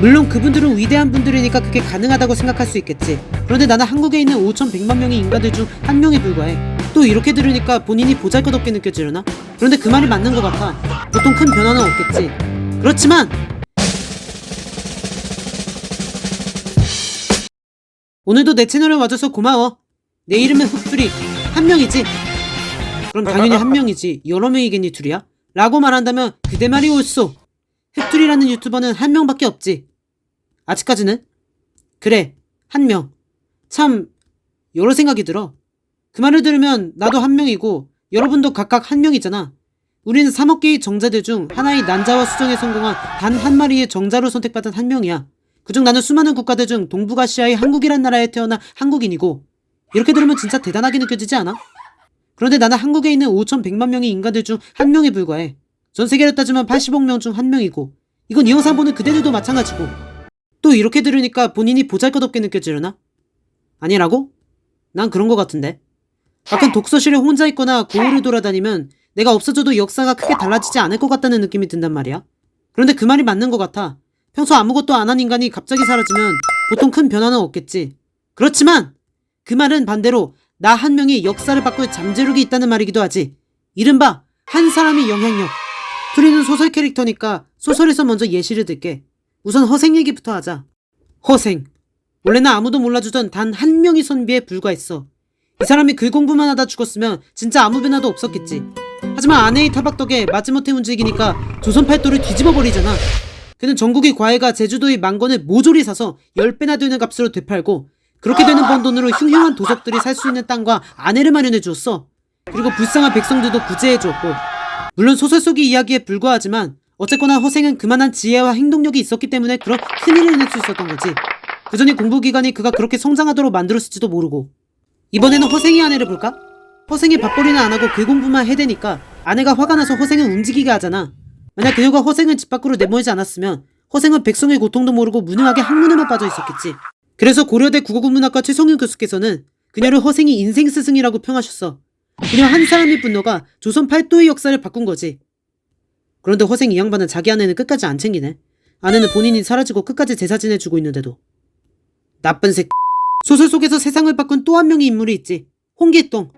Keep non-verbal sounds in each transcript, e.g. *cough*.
물론 그분들은 위대한 분들이니까 그게 가능하다고 생각할 수 있겠지. 그런데 나는 한국에 있는 5,100만 명의 인간들 중 한 명에 불과해. 또 이렇게 들으니까 본인이 보잘것없게 느껴지려나? 그런데 그 말이 맞는 것 같아. 보통 큰 변화는 없겠지. 그렇지만 오늘도 내 채널에 와줘서 고마워. 내 이름은 흑두리. 한 명이지. 그럼 당연히 한 명이지. 여러 명이겠니 둘이야? 라고 말한다면 그대 말이 옳소. 흑두리라는 유튜버는 한 명밖에 없지. 아직까지는? 그래, 한 명. 참, 여러 생각이 들어. 그 말을 들으면 나도 한 명이고 여러분도 각각 한 명이잖아. 우리는 3억 개의 정자들 중 하나의 난자와 수정에 성공한 단 한 마리의 정자로 선택받은 한 명이야. 그중 나는 수많은 국가들 중 동북아시아의 한국이란 나라에 태어난 한국인이고 이렇게 들으면 진짜 대단하게 느껴지지 않아? 그런데 나는 한국에 있는 5,100만 명의 인간들 중 한 명에 불과해. 전 세계로 따지면 80억 명 중 한 명이고 이건 이 영상 보는 그대들도 마찬가지고 또 이렇게 들으니까 본인이 보잘것없게 느껴지려나? 아니라고? 난 그런 것 같은데 가끔 독서실에 혼자 있거나 고을을 돌아다니면 내가 없어져도 역사가 크게 달라지지 않을 것 같다는 느낌이 든단 말이야 그런데 그 말이 맞는 것 같아 평소 아무것도 안 한 인간이 갑자기 사라지면 보통 큰 변화는 없겠지 그렇지만 그 말은 반대로 나 한 명이 역사를 바꿀 잠재력이 있다는 말이기도 하지 이른바 한 사람의 영향력 프리는 소설 캐릭터니까 소설에서 먼저 예시를 들게. 우선 허생 얘기부터 하자. 허생. 원래는 아무도 몰라주던 단 한 명의 선비에 불과했어. 이 사람이 글 공부만 하다 죽었으면 진짜 아무 변화도 없었겠지. 하지만 아내의 타박 덕에 마지못해 움직이니까 조선 팔도를 뒤집어 버리잖아. 그는 전국의 과일과 제주도의 망건을 모조리 사서 10배나 되는 값으로 되팔고 그렇게 되는 번 돈으로 흉흉한 도적들이 살 수 있는 땅과 아내를 마련해 주었어. 그리고 불쌍한 백성들도 구제해 주었고 물론 소설 속의 이야기에 불과하지만 어쨌거나 허생은 그만한 지혜와 행동력이 있었기 때문에 그런 큰일을 해낼 수 있었던 거지. 그전에 공부 기간이 그가 그렇게 성장하도록 만들었을지도 모르고. 이번에는 허생의 아내를 볼까? 허생이 밥벌이는 안 하고 글 공부만 해대니까 아내가 화가 나서 허생을 움직이게 하잖아. 만약 그녀가 허생을 집 밖으로 내모이지 않았으면 허생은 백성의 고통도 모르고 무능하게 학문에만 빠져 있었겠지. 그래서 고려대 국어국문학과 최성윤 교수께서는 그녀를 허생이 인생 스승이라고 평하셨어. 그녀 한 사람의 분노가 조선 팔도의 역사를 바꾼 거지. 그런데 허생 이 양반은 자기 아내는 끝까지 안 챙기네. 아내는 본인이 사라지고 끝까지 제사 지내주고 있는데도. 나쁜 새끼. 소설 속에서 세상을 바꾼 또 한 명의 인물이 있지. 홍길동.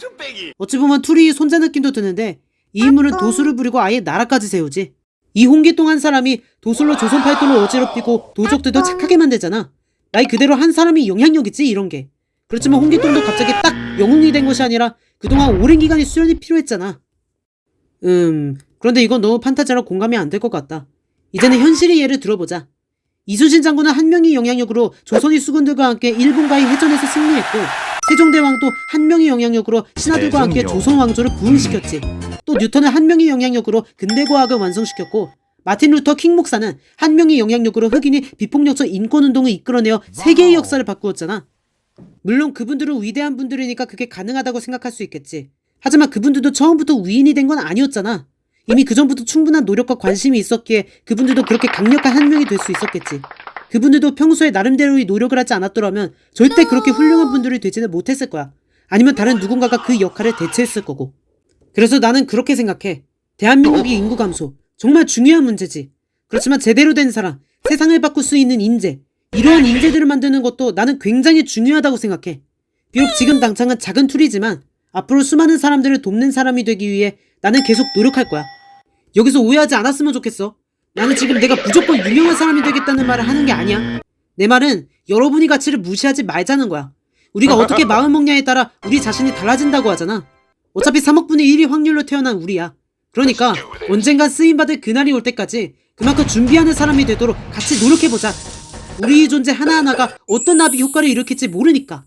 어찌 보면 투리의 손자 느낌도 드는데 이 인물은 도수를 부리고 아예 나라까지 세우지. 이 홍길동 한 사람이 도술로 조선 팔도를 어지럽히고 도적들도 착하게 만들잖아. 말 그대로 한 사람이 영향력이지 이런 게. 그렇지만 홍길동도 갑자기 딱 영웅이 된 것이 아니라 그동안 오랜 기간의 수련이 필요했잖아. 음, 그런데 이건 너무 판타지라 공감이 안 될 것 같다. 이제는 현실의 예를 들어보자. 이순신 장군은 한 명의 영향력으로 조선의 수군들과 함께 일본과의 해전에서 승리했고 세종대왕도 한 명의 영향력으로 신하들과 함께. 조선 왕조를 부흥시켰지. 또 뉴턴은 한 명의 영향력으로 근대 과학을 완성시켰고 마틴 루터 킹 목사는 한 명의 영향력으로 흑인이 비폭력적 인권운동을 이끌어내어 세계의 역사를 바꾸었잖아. 물론 그분들은 위대한 분들이니까 그게 가능하다고 생각할 수 있겠지. 하지만 그분들도 처음부터 위인이 된 건 아니었잖아. 이미 그전부터 충분한 노력과 관심이 있었기에 그분들도 그렇게 강력한 한 명이 될 수 있었겠지. 그분들도 평소에 나름대로의 노력을 하지 않았더라면 절대 그렇게 훌륭한 분들이 되지는 못했을 거야. 아니면 다른 누군가가 그 역할을 대체했을 거고. 그래서 나는 그렇게 생각해. 대한민국의 인구 감소. 정말 중요한 문제지. 그렇지만 제대로 된 사람, 세상을 바꿀 수 있는 인재, 이러한 인재들을 만드는 것도 나는 굉장히 중요하다고 생각해. 비록 지금 당장은 작은 툴이지만 앞으로 수많은 사람들을 돕는 사람이 되기 위해 나는 계속 노력할 거야. 여기서 오해하지 않았으면 좋겠어. 나는 지금 내가 무조건 유명한 사람이 되겠다는 말을 하는 게 아니야. 내 말은 여러분이 가치를 무시하지 말자는 거야. 우리가 어떻게 *laughs* 마음 먹냐에 따라 우리 자신이 달라진다고 하잖아. 어차피 3억분의 1이 확률로 태어난 우리야. 그러니까 언젠가 쓰임받을 그날이 올 때까지 그만큼 준비하는 사람이 되도록 같이 노력해보자. 우리의 존재 하나하나가 어떤 나비 효과를 일으킬지 모르니까.